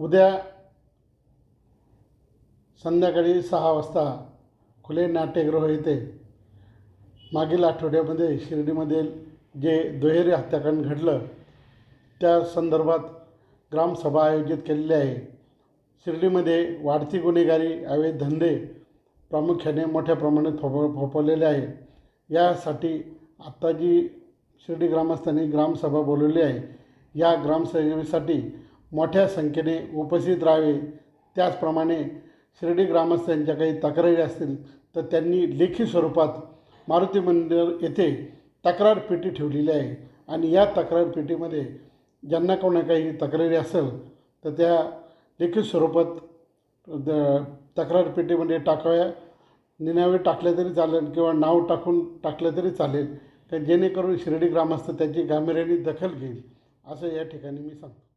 उद्या संध्याकाळी सहा वाजता खुले नाट्यगृह येथे मागील आठवड्यामध्ये शिर्डीमध्ये जे दुहेरी हत्याकांड घडलं त्या संदर्भात ग्रामसभा आयोजित केलेली आहे. शिर्डीमध्ये वाढती गुन्हेगारी अवैध धंदे प्रामुख्याने मोठ्या प्रमाणात फोप फोफवलेले आहे. यासाठी आत्ता जी शिर्डी ग्रामस्थांनी ग्रामसभा बोलवली आहे. या ग्रामसभेसाठी मोठ्या संख्येने उपस्थित राहावे. त्याचप्रमाणे शिर्डी ग्रामस्थांच्या काही तक्रारी असतील तर त्यांनी लेखी स्वरूपात मारुती मंदिर येथे तक्रार पेटी ठेवलेली आहे. आणि या तक्रार पेटीमध्ये ज्यांना कोणा काही तक्रारी असेल तर त्या लेखी स्वरूपात द तक्रार पेटीमध्ये टाकाव्या. निनावे टाकले तरी चालेल किंवा नाव टाकून टाकलं तरी चालेल. तर जेणेकरून शिर्डी ग्रामस्थ त्याची गांभीर्याने दखल घेईल असं या ठिकाणी मी सांगतो.